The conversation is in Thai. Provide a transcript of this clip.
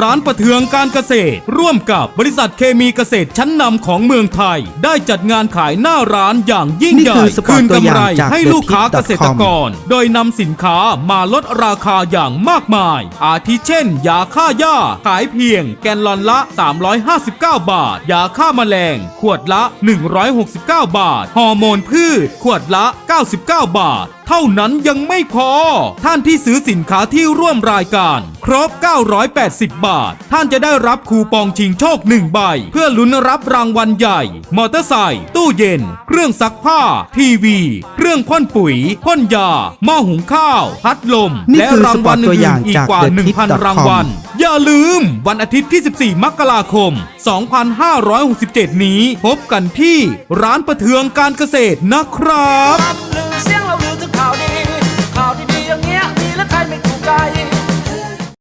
ร้านประเทืองการเกษตร ร่วมกับบริษัทเคมีเกษตรชั้นนำของเมืองไทย ได้จัดงานขายหน้าร้านอย่างยิ่งนี่ใหญ่ คือสปอคืร์ตนตัวอกำย่างไรจากให้ลูกค้าเกษตรกร โดยนำสินค้ามาลดราคาอย่างมากมาย อาทิเช่น ยาฆ่าหญ้า ขายเพียงแกนลอนละ 359 บาท ยาฆ่าแมลง ขวดละ 169 บาท ฮอร์โมนพืช ขวดละ 99 บาทเท่านั้นยังไม่พอ ท่านที่ซื้อสินค้าที่ร่วมรายการ ครบ 980บาท ท่านจะได้รับคูปองชิงโชค 1 ใบ เพื่อลุ้นรับรางวัลใหญ่ มอเตอร์ไซค์ตู้เย็น เครื่องซักผ้า ทีวี เครื่องพ่นปุ๋ยพ่นยาหม้อหุงข้าว พัดลมนี่และคือรางวัลสปอร์ตตัวอื่อย่านงๆอีกจากกว่า The Tip1,000 รางวัล อย่าลืม วันอาทิตย์ที่ 14 มกราคม 2567 นี้ พบกันที่ร้านประเทืองการเกษตรนะครับลือเสียงระ